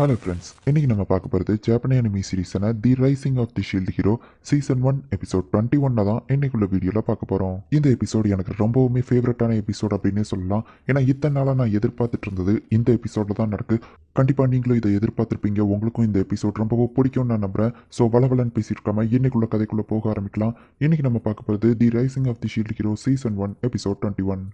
Hello friends இன்னைக்கு நம்ம பார்க்க போகிறது ஜாப்பனி anime சீரீஸான the rising of the shield hero season one episode twenty ஒன்ல தான் இன்னைக்குள்ள வீடியோவில் பார்க்க போகிறோம் இந்த எபிசோடு எனக்கு ரொம்பவுமே ஃபேவரட்டான எபிசோட் அப்படின்னே சொல்லலாம். ஏன்னா இத்தனை நாளாக நான் எதிர்பார்த்துட்டு இருந்தது இந்த எபிசோடில் தான் நடக்கு. கண்டிப்பாக நீங்களும் இதை எதிர்பார்த்துருப்பீங்க. உங்களுக்கும் இந்த எபிசோட் ரொம்பவும் பிடிக்கும்னு நான் நம்புகிறேன் ஸோ வளவலன்னு பேசியிருக்காம இன்னைக்குள்ள கதைக்குள்ளே போக ஆரம்பிக்கலாம். இன்னைக்கு நம்ம பார்க்க போகிறது the rising of the shield hero season one episode twenty one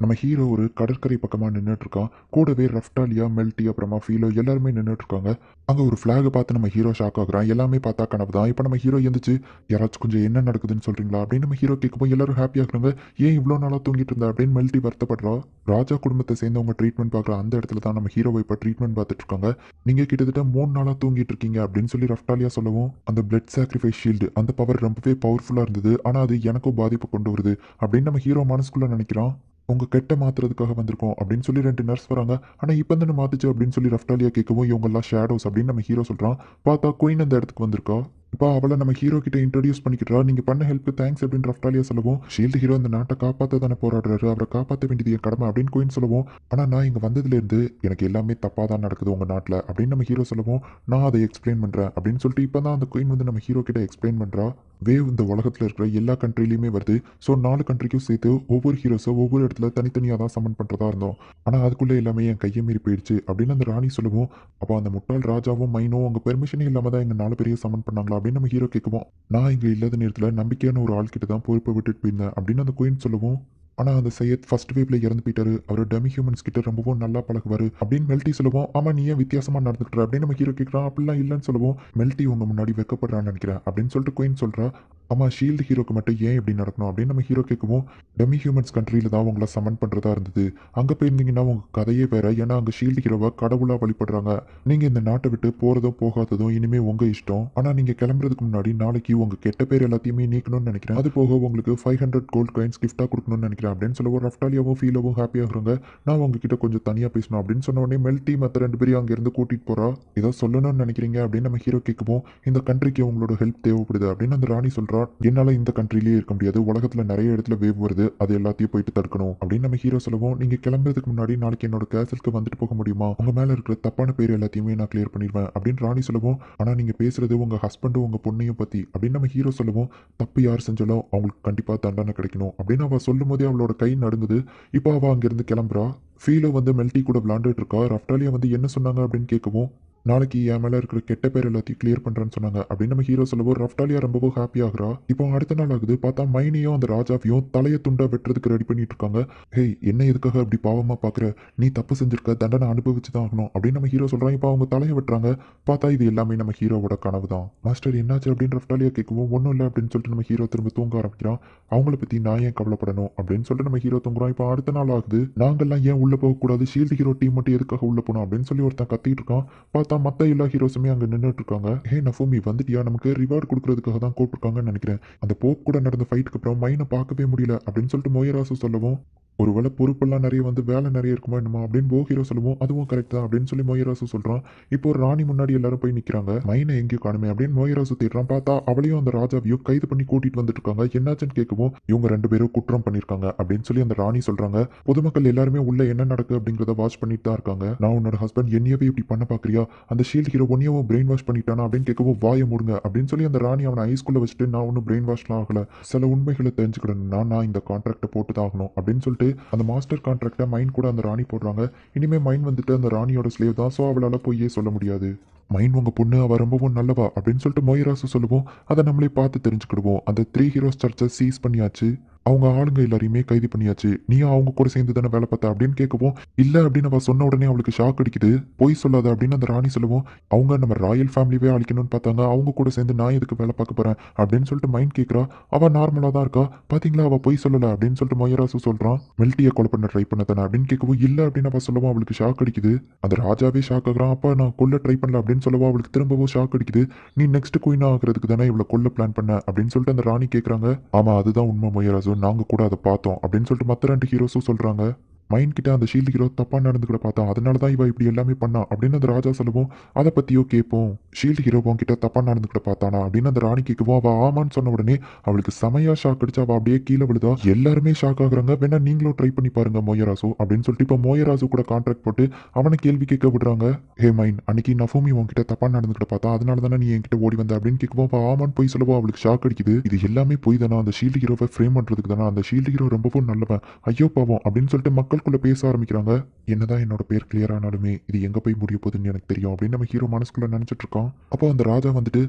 நம்ம ஹீரோ ஒரு கடற்கரை பக்கமாக நின்றுட்டு இருக்கான் கூடவே ரஃப்டாலியா மெல்டி அப்புறமா ஃபீலோ எல்லாருமே நின்றுட்டு இருக்காங்க அங்கே ஒரு ஃப்ளாகை பார்த்து நம்ம ஹீரோ ஷாக் ஆகுறான். எல்லாமே பார்த்தா கனவு தான். இப்போ நம்ம ஹீரோ எந்திரிச்சு யாராச்சும் கொஞ்சம் என்ன நடக்குதுன்னு சொல்கிறீங்களா அப்படின்னு நம்ம ஹீரோ கேட்கும்போது எல்லாரும் ஹாப்பி ஆகுறாங்க. ஏன் இவ்வளோ நாளாக தூங்கிட்டு இருந்தா? அப்படின்னு மெல்டி வருத்தப்படுறா. ராஜா குடும்பத்தை சேர்ந்தவங்க ட்ரீட்மெண்ட் பார்க்குற அந்த இடத்துல தான் நம்ம ஹீரோவை இப்போ ட்ரீட்மெண்ட் பார்த்துட்டு இருக்காங்க நீங்கள் கிட்டத்தட்ட மூணு நாளாக தூங்கிட்டு இருக்கீங்க அப்படின்னு சொல்லி ரஃப்டாலியா சொல்லவும் அந்த பிளட் சாக்ரிஃபைஸ் ஷீல்டு அந்த பவர் ரொம்பவே பவர்ஃபுல்லாக இருந்தது. ஆனால் அது எனக்கும் பாதிப்பு கொண்டு வருது அப்படின்னு நம்ம ஹீரோ மனசுக்குள்ளே நினைக்கிறான். உங்கள் கெட்ட மாத்துறதுக்காக வந்திருக்கோம் அப்படின்னு சொல்லி ரெண்டு நர்ஸ் வராங்க. ஆனால் இப்போ தானே மாற்றுச்சு அப்படின்னு சொல்லி ரஃப்டாலியா கேட்கவும் இவங்கெல்லாம் ஷேடோஸ் அப்படின்னு நம்ம ஹீரோ சொல்கிறான் பார்த்தா குயின் அந்த இடத்துக்கு வந்திருக்கா? இப்போ அவளை நம்ம ஹீரோ கிட்ட இன்ட்ரடியூஸ் பண்ணிக்கிட்டா நீங்க பண்ண ஹெல்ப் தேங்க்ஸ் அப்படின்னு ரஃப்டாலியா சொல்லவும். ஷீல்டு ஹீரோ இந்த நாட்டை காப்பாற்ற தானே போராடுறாரு. அவரை காப்பாற்ற வேண்டியது என் கடமை அப்படின்னு கோயின் சொல்லவும். ஆனா நான் இங்க வந்ததுல இருந்து எனக்கு எல்லாமே தப்பா தான் நடக்குது உங்க நாட்டில் அப்படின்னு நம்ம ஹீரோ சொல்லவும். நான் அதை எக்ஸ்பிளைன் பண்றேன் அப்படின்னு சொல்லிட்டு இப்போ தான் அந்த கோயின் வந்து நம்ம ஹீரோ கிட்ட எக்ஸ்பிளைன் பண்றா. வேவ் இந்த உலகத்தில் இருக்கிற எல்லா கண்ட்ரிலையுமே வருது. ஸோ நாலு கண்ட்ரிக்கும் சேர்த்து ஒவ்வொரு ஹீரோஸை ஒவ்வொரு இடத்துல தனித்தனியாக தான் சமன் பண்ணுறதா இருந்தோம். ஆனால் அதுக்குள்ளே எல்லாமே என் கையை மீறி போயிடுச்சு அப்படின்னு அந்த ராணி சொல்லுவோம். அப்போ அந்த முட்டாள் ராஜாவும் மைனும் அவங்க பெர்மிஷனே இல்லாமல் தான் எங்கள் நாலு பேரையும் சமன் பண்ணாங்களா? அப்படின்னு நம்ம ஹீரோ கேட்குவோம். நான் இங்கே இல்லாத நேரத்தில் நம்பிக்கையான ஒரு ஆள் கிட்ட தான் பொறுப்பை விட்டுட்டு போயிருந்தேன் அப்படின்னு அந்த குயின் சொல்லுவோம். ஆனால் அந்த சையத் ஃபர்ஸ்ட் வேவ்ல இறந்து போயிட்டாரு. அவர் டெமி ஹியூமன்ஸ் கிட்ட ரொம்பவும் நல்லா பழகுவார் அப்படின்னு மெல்டி சொல்லுவோம். ஆமா நீ ஏன் வித்தியாசமா நடந்துக்கிற அப்படின்னு நம்ம ஹீரோ கேட்குறான். அப்படிலாம் இல்லைன்னு சொல்லுவோம். மெல்டி உங்க முன்னாடி வைக்கப்படுறான்னு நினைக்கிறேன் அப்படின்னு சொல்லிட்டு குயின் சொல்றா. ஆமாம் ஷீல்டு ஹீரோக்கு மட்டும் ஏன் இப்படி நடக்கணும் அப்படின்னு நம்ம ஹீரோ கேட்கவும் டெமி ஹியூமன்ஸ் கண்ட்ரியில் தான் உங்களை சமன் பண்ணுறதா இருந்தது. அங்கே போயிருந்தீங்கன்னா உங்கள் கதையே வேற. ஏன்னா அங்கே ஷீல்டு ஹீரோவை கடவுளாக வழிபடுறாங்க. நீங்கள் இந்த நாட்டை விட்டு போகிறதோ போகாததும் இனிமே உங்கள் இஷ்டம். ஆனால் நீங்கள் கிளம்புறதுக்கு முன்னாடி நாளைக்கு உங்கள் கெட்ட பேர் எல்லாத்தையுமே நீக்கணும்னு நினைக்கிறேன். அது போக உங்களுக்கு ஃபைவ் ஹண்ட்ரட் கோல்ட் காயின்ஸ் கிஃப்ட்டாக கொடுக்கணும்னு நினைக்கிறேன் அப்படின்னு சொல்லவும் ரஃப்டாலியாவும் ஃபீலாவும் ஹாப்பியாக ஆகுறாங்க நான் உங்ககிட்ட கொஞ்சம் தனியாக பேசணும் அப்படின்னு சொன்ன உடனே மெல்டி மற்ற ரெண்டு பேரையும் அங்கேருந்து கூட்டிகிட்டு போகிறா ஏதோ சொல்லணும்னு நினைக்கிறீங்க அப்படின்னு நம்ம ஹீரோ கேட்கவும் இந்த கண்ட்ரிக்கு உங்களோட ஹெல்ப் தேவைப்படுது அப்படின்னு அந்த ராணி சொல்றா என்னால இந்த கண்ட்ரிலேயே இருக்க முடியாது. உலகத்துல நிறைய இடத்துல வேவ் வருது. அது எல்லாத்தையும் போயிட்டு தடுக்கணும். அப்படின்னு நம்ம ஹீரோ சொல்லுவோம் நீங்க கிளம்புறதுக்கு முன்னாடி நாளைக்கு என்னோட கேசலுக்கு வந்துட்டு போக முடியுமா? உங்க மேல இருக்கிற தப்பான பேர் எல்லாத்தையுமே நான் கிளியர் பண்ணிடுவேன். அப்படின்னு ராணி சொல்லுவோம் ஆனா நீங்க பேசுறது உங்க ஹஸ்பண்டும் உங்க பொண்ணையும் பத்தி. அப்படின்னு நம்ம ஹீரோ சொல்லுவோம் தப்பு யார் செஞ்சாலும் அவங்களுக்கு கண்டிப்பா தண்டனை கிடைக்கணும். அப்படின்னு அவ சொல்லும் போதே அவளோட கை நடுங்குது. இப்போ அவ அங்கிருந்து கிளம்புறா. ஃபீலோ வந்து மெல்டி கூட விளாண்டுட்டு இருக்கா. ரஃப்டாலியா வந்து என்ன சொன்னாங்க அப்படின்னு கேட்கவும் நாளைக்கு என் மேலே இருக்கிற கெட்ட பேர் எல்லாத்தையும் கிளியர் பண்ணுறேன்னு சொன்னாங்க. அப்படின்னு நம்ம ஹீரோ சொல்லவும் ரஃப்டாலியா ரொம்பவும் ஹாப்பி ஆகுறா? இப்போ அடுத்த நாள் ஆகுது. பார்த்தா மைனியும் அந்த ராஜாவையும் தலையை துண்டா வெட்டுறதுக்கு ரெடி பண்ணிட்டு இருக்காங்க. ஹேய் என்ன எதுக்காக அப்படி பாவமா பார்க்குற நீ தப்பு செஞ்சிருக்க தண்டனை அனுபவிச்சு தான் ஆகணும். அப்படின்னு நம்ம ஹீரோ சொல்றான். இப்போ அவங்க தலையை வெட்டுறாங்க. பார்த்தா இது எல்லாமே நம்ம ஹீரோவோட கனவு தான். மாஸ்டர் என்னாச்சு? அப்படின்னு ரஃப்டாலியா கேட்கவும் ஒன்றும் இல்லை அப்படின்னு சொல்லிட்டு நம்ம ஹீரோ திரும்ப தூங்க ஆரம்பிக்கிறான். அவங்கள பத்தி நான் ஏன் கவலைப்படணும்? அப்படின்னு சொல்லிட்டு நம்ம ஹீரோ தூங்குறோம் இப்போ அடுத்த நாள் ஆகுது. நாங்கெல்லாம் ஏன் உள்ளே போகக்கூடாது? ஷீல்டு ஹீரோ டீம் மட்டும் எதுக்காக உள்ள போனோம் அப்படின்னு சொல்லி ஒருத்தன் கத்திட்டு இருக்கான். பார்த்தா மற்ற எல்லா ஹீரோஸுமே அங்கே நின்றுட்டு இருக்காங்க ஹே நஃபூமி வந்துட்டியா? நமக்கு ரிவார்டு கொடுக்கறதுக்காக தான் கூப்பிட்டுருக்காங்கன்னு நினைக்கிறேன். அந்த போப் கூட நடந்த ஃபைட்டுக்கு அப்புறம் மைனை பார்க்கவே முடியல அப்படின்னு சொல்லிட்டு மொயராசு சொல்லவும் ஒருவேளை பொறுப்பெல்லாம் நிறைய வந்து வேலை நிறைய இருக்குமா என்னமா அப்படின்னு போ ஹீரோ சொல்லுவோம். அதுவும் கரெக்ட் தான் அப்படின்னு சொல்லி மொயராசு சொல்றான். இப்போ ஒரு ராணி முன்னாடி எல்லாரும் போய் நிக்கிறாங்க. மைனை எங்கேயும் காணுமே அப்படின்னு மொயராசு தேடுறான். பார்த்தா அவளையும் அந்த ராஜாவையும் கைது பண்ணி கூட்டிட்டு வந்துட்டு இருக்காங்க. என்னாச்சுன்னு கேட்கவும் இவங்க ரெண்டு பேரும் குற்றம் பண்ணிருக்காங்க அப்படின்னு சொல்லி அந்த ராணி சொல்றாங்க. பொதுமக்கள் எல்லாருமே உள்ள என்ன நடக்கு அப்படிங்கறத வாட்ச் பண்ணிட்டு தான் இருக்காங்க. நான் உன்னோட ஹஸ்பண்ட் என்னையவே இப்படி பண்ண பாக்குறியா? அந்த ஷீல்ட் ஹீரோ ஒன்னையும் பிரெயின் வாஷ் பண்ணிட்டானா அப்படின்னு கேட்கவும் வாய முடுங்க அப்படின்னு சொல்லி அந்த ராணி அவனை ஹைஸ்கூல்ல வச்சுட்டு நான் ஒன்றும் பிரெயின் வாஷ்லாம் ஆகல. சில உண்மைகளை தெரிஞ்சுக்கிடணும்னா நான் இந்த கான்ட்ராக்டை போட்டு தான் ஆகணும் அப்படின்னு சொல்லிட்டு அந்த மாஸ்டர் கான்ட்ராக்டை மைண்ட் கூட அந்த ராணி போடுறாங்க. இனிமே மைண்ட் வந்துட்டு அந்த ராணியோட ஸ்லேவ் தான். ஸோ அவளால் பொய்யே சொல்ல முடியாது. மைண்ட் உங்க பொண்ணு அவ ரொம்பவும் நல்லவா? அப்படின்னு சொல்லிட்டு மொயராசு சொல்லுவோம். அதை நம்மளே பார்த்து தெரிஞ்சுக்கிடுவோம். அந்த த்ரீ ஹீரோஸ் சர்ச்சை சீஸ் பண்ணியாச்சு. அவங்க ஆளுங்க எல்லாரையுமே கைது பண்ணியாச்சு. நீ அவங்க கூட சேர்ந்து தானே வேலை பார்த்த அப்படின்னு கேட்கவும் இல்லை அப்படின்னு அவள் சொன்ன உடனே அவளுக்கு ஷாக் அடிக்குது. பொய் சொல்லாத அப்படின்னு அந்த ராணி சொல்லுவோம் அவங்க நம்ம ராயல் ஃபேமிலியே அழிக்கணும்னு பார்த்தாங்க. அவங்க கூட சேர்ந்து நான் எதுக்கு வேலை பார்க்க போறேன்? அப்படின்னு சொல்லிட்டு மைண்ட் கேட்குறா அவள் நார்மலாக தான் இருக்கா. பார்த்தீங்களா அவள் பொய் சொல்லலை அப்படின்னு சொல்லிட்டு மொயராசு சொல்கிறான் மில்ட்டியை கொலை பண்ண ட்ரை பண்ண தானே அப்படின்னு கேட்கவும் இல்லை அப்படின்னு அவள் சொல்லவும் அவளுக்கு ஷாக் அடிக்குது. அந்த ராஜாவே ஷாக் ஆகுறான். அப்பா நான் கொல்ல ட்ரை பண்ணல அப்படின்னு சொல்லவும் அவளுக்கு திரும்பவும் ஷாக் அடிக்குது. நீ நெக்ஸ்ட் குயினா ஆகுறதுக்கு தானே இவ்வளோ கொல்ல பிளான் பண்ண? அப்படின்னு சொல்லிட்டு அந்த ராணி கேட்குறாங்க ஆமாம் அதுதான் உண்மை மொயராசு நாங்கள் கூட அதை பார்த்தோம் அப்படின்னு சொல்லிட்டு மற்ற ரெண்டு ஹீரோஸும் சொல்கிறாங்க மைண்ட் கிட்ட அந்த ஷீல்டு ஹீரோ தப்பாக நடந்து கூட பார்த்தா அதனால தான் இவ இப்படி எல்லாமே பண்ணா அப்படின்னு அந்த ராஜா சொல்லவும். அதை பற்றியோ கேட்போம். ஷீல்டு ஹீரோ கிட்ட தப்பாக நடந்து கூட பார்த்தானா அப்படின்னு அந்த ராணி கேட்கவும் அவள் ஆமான்னு சொன்ன உடனே அவளுக்கு செமையா ஷாக் அடிச்சு அவள் அப்படியே கீழே விழுதா எல்லாருமே ஷாக் ஆகுறாங்க. வேணா நீங்களும் ட்ரை பண்ணி பாருங்க மோயராசு அப்படின்னு சொல்லிட்டு இப்போ மோயராசு கூட கான்ட்ராக்ட் போட்டு அவனை கேள்வி கேட்க விடுறாங்க. ஹே மைன் அன்னைக்கு நஃபூமி உன்கிட்ட தப்பா நடந்துக்கிட்ட பார்த்தா அதனால தானே நீ என்கிட்ட ஓடி வந்த? அப்படின்னு கேட்கவும் அவள் ஆமான்னு போய் சொல்லுவோம் அவளுக்கு ஷாக் அடிக்குது. இது எல்லாமே போய் தானே அந்த ஷீல்டு ஹீரோவை ஃப்ரேம் பண்ணுறதுக்கு தானே அந்த ஷீல்டு ஹீரோ ரொம்பவும் நல்லவன். ஐயோ பாவம் அப்படின்னு சொல்லிட்டு மக்கள் மக்களுக்குள்ள பேச ஆரம்பிக்கிறாங்க. என்னதான் என்னோட பேர் கிளியர் ஆனாலுமே இது எங்க போய் முடிய போகுதுன்னு எனக்கு தெரியும் அப்படின்னு நம்ம ஹீரோ மனசுக்குள்ள நினைச்சிட்டு இருக்கோம். அப்போ அந்த ராஜா வந்துட்டு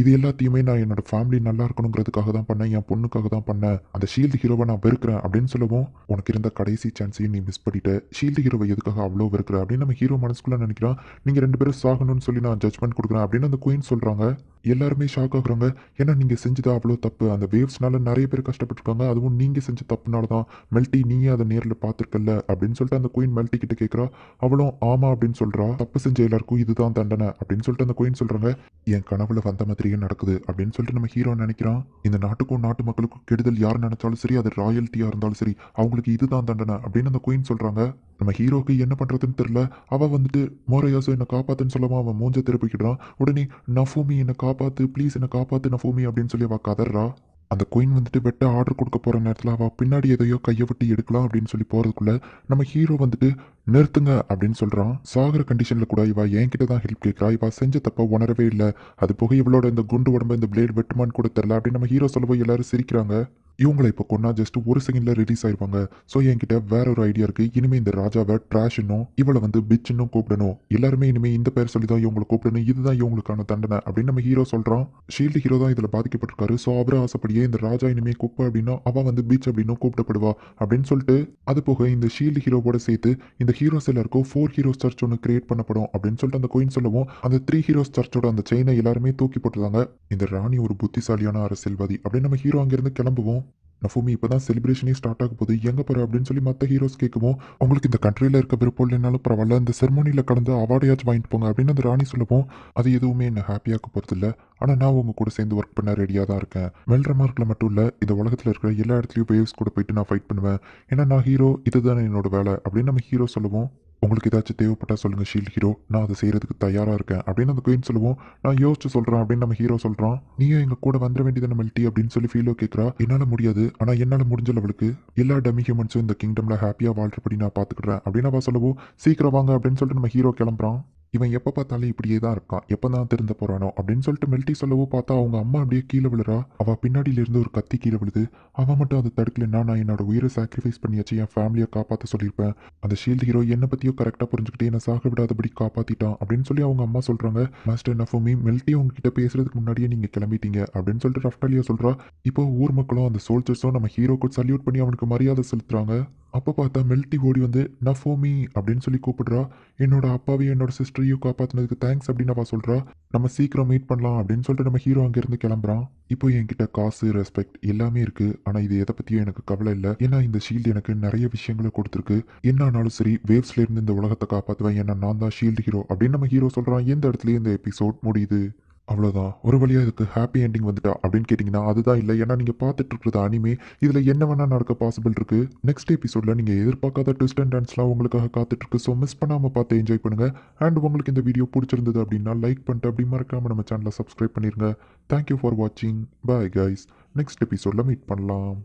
இது எல்லாத்தையுமே நான் என்னோட ஃபேமிலி நல்லா இருக்கணுங்கிறதுக்காக தான் பண்ணேன். என் பொண்ணுக்காக தான் பண்ணேன். அந்த ஷீல்டு ஹீரோவை நான் வெறுக்கிறேன் அப்படின்னு சொல்லவும் உனக்கு இருந்த கடைசி சான்ஸையும் நீ மிஸ் பண்ணிட்ட. ஷீல்டு ஹீரோவை எதுக்காக அவ்வளோ வெறுக்கிற? அப்படின்னு நம்ம ஹீரோ மனசுக்குள்ள நினைக்கிறான் நீங்க ரெண்டு பேரும் சாகணும்னு சொல்லி நான் ஜட்மெண்ட் கொடுக்குறேன் அப்படின்னு அந்த குயின் சொல்றாங்க. எல்லாருமே ஷாக் ஆகுறாங்க. ஏன்னா நீங்கள் செஞ்சது அவ்வளோ தப்பு. அந்த வேவ்ஸ்னால நிறைய பேர் கஷ்டப்பட்டுருக்காங்க. அதுவும் நீங்கள் செஞ்ச தப்புனால தான் மெல்டி நீயே அதை நேரில் பார்த்துருக்கல அப்படின்னு சொல்லிட்டு அந்த குயின் மெல்டி கிட்ட கேட்குறா அவளும் ஆமா அப்படின்னு சொல்கிறா தப்பு செஞ்ச எல்லாருக்கும் இதுதான் தண்டனை அப்படின்னு சொல்லிட்டு அந்த குயின் சொல்கிறாங்க என் கனவுல வந்த மாதிரியே நடக்குது அப்படின்னு சொல்லிட்டு நம்ம ஹீரோ நினைக்கிறான். இந்த நாட்டுக்கும் நாட்டு மக்களுக்கும் கெடுதல் யார் நினைச்சாலும் சரி அது ராயல்ட்டியாக இருந்தாலும் சரி அவங்களுக்கு இதுதான் தண்டனை அப்படின்னு அந்த குயின் சொல்கிறாங்க நம்ம ஹீரோக்கு என்ன பண்ணுறதுன்னு தெரில அவள் வந்துட்டு மோரையாசோ என்னை காப்பாத்துன்னு சொல்லவும் அவன் மூஞ்ச திருப்பிக்கிடுறான் உடனே நஃபூமி என்னை காப்பாத்து. ப்ளீஸ் என்னை காப்பாத்து நஃபூமி அப்படின்னு சொல்லி அவள் கதறா. அந்த குயின் வந்துட்டு வெட்ட ஆர்டர் கொடுக்க போகிற நேரத்தில் அவள் பின்னாடி எதையோ கையை விட்டு எடுக்கலாம் அப்படின்னு சொல்லி போகிறதுக்குள்ளே நம்ம ஹீரோ வந்துட்டு நிறுத்துங்க அப்படின்னு சொல்கிறான் சாகிற கண்டிஷனில் கூட இவா என்கிட்ட தான் ஹெல்ப் கேட்குறா. இவா செஞ்ச தப்ப உணரவே இல்லை. அது போக இவளோட இந்த குண்டு உடம்பு இந்த பிளேட் வெட்டுமான்னு கூட தெரில அப்படின்னு நம்ம ஹீரோ சொல்லவும் எல்லாரும் சிரிக்கிறாங்க. இவங்களை இப்போ கொண்டா ஜஸ்ட் ஒரு செகண்ட்ல ரிலீஸ் ஆயிருவாங்க ஸோ என்கிட்ட வேற ஒரு ஐடியா இருக்கு. இனிமே இந்த ராஜாவை ட்ராஷ்னும் இவளை வந்து பிச்சுன்னும் கூப்பிடணும். எல்லாருமே இனிமே இந்த பேர் சொல்லி தான் இவங்களை கூப்பிடணும். இதுதான் இவங்களுக்கான தண்டனை அப்படின்னு நம்ம ஹீரோ சொல்கிறான் ஷீல்டு ஹீரோ தான் இதுல பாதிக்கப்பட்டிருக்காரு. ஸோ அவரும் ஆசைப்படியே இந்த ராஜா இனிமே குப்பை அப்படின்னா அவள் வந்து பீச் அப்படின்னும் கூப்பிடப்படுவா அப்படின்னு சொல்லிட்டு அது போக இந்த ஷீல்டு ஹீரோவோட சேர்த்து இந்த ஹீரோஸ் எல்லாருக்கும் ஃபோர் ஹீரோஸ் சர்ச் ஒன்று கிரியேட் பண்ணப்படும் அப்படின்னு சொல்லிட்டு அந்த கோயின் சொல்லவும். அந்த த்ரீ ஹீரோஸ் சர்ச்சோட அந்த செயினை எல்லாருமே தூக்கி போட்டுருந்தாங்க. இந்த ராணி ஒரு புத்திசாலியான அரசியல்வாதி அப்படின்னு நம்ம ஹீரோ அங்கிருந்து கிளம்புவோம். நஃபூமி இப்போ தான் செலிப்ரேஷனே ஸ்டார்ட் ஆக போகுது. எங்கே போகிற அப்படின்னு சொல்லி மற்ற ஹீரோஸ் கேட்கவும் உங்களுக்கு இந்த கண்ட்ரியில் இருக்க விருப்பம் இல்லைனாலும் பரவாயில்ல இந்த செர்மோனியில் கலந்து அவார்டையாச்சும் வாங்கிட்டு போங்க அப்படின்னு அந்த ராணி சொல்லுவோம் அது எதுவுமே என்ன ஹாப்பியாக போகிறது இல்லை ஆனால் நான் உங்க கூட சேர்ந்து ஒர்க் பண்ண ரெடியாக தான் இருக்கேன். மெல்ற மார்க்கில் மட்டும் இல்லை இந்த உலகத்தில் இருக்கிற எல்லா இடத்துலையும் வேவ்ஸ் கூட போயிட்டு நான் ஃபைட் பண்ணுவேன். ஏன்னா நான் ஹீரோ இதுதானே என்னோட வேலை அப்படின்னு நம்ம ஹீரோ சொல்லுவோம் உங்களுக்கு ஏதாச்சும் தேவைப்பட்டால் சொல்லுங்கள் ஷீல்ட் ஹீரோ நான் அதை செய்கிறதுக்கு தயாராக இருக்கேன். அப்படின்னு அந்த குயின் சொல்லுவோம். நான் யோசிச்சு சொல்கிறேன் அப்படின்னு நம்ம ஹீரோ சொல்கிறான் நீயும் எங்கள் கூட வந்துட வேண்டியது மெல்டி? அப்படின்னு சொல்லி ஃபீலோ கேட்குறா என்னால் முடியாது. ஆனால் என்னால் முடிஞ்ச லெவலுக்கு எல்லா டமி ஹியூமன்ஸும் இந்த கிங்டமில் ஹாப்பியாக வாழ்றபடி நான் பார்த்துக்கிறேன் அப்படின்னு அவள் சொல்லவும் சீக்கிரம் வாங்க அப்படின்னு சொல்லிட்டு நம்ம ஹீரோ கிளம்புறான். இவன் எப்போ பார்த்தாலும் இப்படியே தான் இருக்கான் எப்போ தான் திருந்த போகிறானோ அப்படின்னு சொல்லிட்டு மெல்டி சொல்லவோ பார்த்தா அவங்க அம்மா அப்படியே கீழே விழுறா. அவள் பின்னாடியில இருந்து ஒரு கத்தி கீழே விழுது. அவன் மட்டும் அதை தடுக்கலைன்னா நான் என்னோட உயிரை சாக்ரிஃபைஸ் பண்ணியாச்சு என் ஃபேமிலியை காப்பாற்ற சொல்லியிருப்பேன். அந்த ஷீல்டு ஹீரோ என்னை பற்றியும் கரெக்டாக புரிஞ்சுக்கிட்டு என்னை சாக விடாதபடி காப்பாற்றிட்டான் அப்படின்னு சொல்லி அவங்க அம்மா சொல்கிறாங்க மாஸ்டர் நஃபோமி மெல்ட்டி உங்ககிட்ட பேசுறதுக்கு முன்னாடியே நீங்கள் கிளம்பிட்டீங்க அப்படின்னு சொல்லிட்டு ரஃப்டாலியா சொல்கிறா இப்போ ஊர் மக்களும் அந்த சோல்ஜர்ஸும் நம்ம ஹீரோக்கு சல்யூட் பண்ணி அவனுக்கு மரியாதை செலுத்துறாங்க. அப்போ பார்த்தா மெல்ட்டி ஓடி வந்து நஃபோமி அப்படின்னு சொல்லி கூப்பிடுறா. என்னோட அப்பாவையும் என்னோட சிஸ்டரையும் காப்பாற்றினதுக்கு தேங்க்ஸ் அப்படின்னு அவள் சொல்கிறா நம்ம சீக்கிரம் மீட் பண்ணலாம் அப்படின்னு சொல்லிட்டு நம்ம ஹீரோ அங்கேருந்து கிளம்புறான். இப்போ என்கிட்ட காசு ரெஸ்பெக்ட் எல்லாமே இருக்கு. ஆனால் இது எதை பற்றியும் எனக்கு கவலை இல்லை. ஏன்னா இந்த ஷீல்டு எனக்கு நிறைய விஷயங்களை கொடுத்துருக்கு. என்ன ஆனாலும் சரி வேவ்ஸ்ல இருந்து இந்த உலகத்தை காப்பாற்றுவேன் ஏன்னா நான் தான் ஷீல்டு ஹீரோ அப்படின்னு நம்ம ஹீரோ சொல்கிறான் எந்த இடத்துலயும் இந்த எபிசோட் முடியுது. அவ்வளோதான் ஒரு வழியாக இதுக்கு ஹாப்பி எண்டிங் வந்துட்டா அப்படின்னு கேட்டிங்கன்னா அதுதான் இல்லை. ஏன்னா நீங்கள் பார்த்துட்டு இருக்கிறது அனிமே இதில் என்ன வேணால் நடக்க பாசிபிள் இருக்குது நெக்ஸ்ட் எபிசோடில் நீங்கள் எதிர்பார்க்காத ட்விஸ்ட் அண்ட் டான்ஸ்லாம் உங்களுக்காக காத்துட்ருக்கு ஸோ மிஸ் பண்ணாமல் பார்த்து என்ஜாய் பண்ணுங்கள் அண்ட் உங்களுக்கு இந்த வீடியோ பிடிச்சிருந்தது அப்படின்னா லைக் பண்ணிட்டு அப்படி மறக்காமல் நம்ம சேனலை சப்ஸ்கிரைப் பண்ணிடுங்க தேங்க்யூ ஃபார் வாட்சிங் பாய் கைஸ் நெக்ஸ்ட் எபிசோடில் மீட் பண்ணலாம்.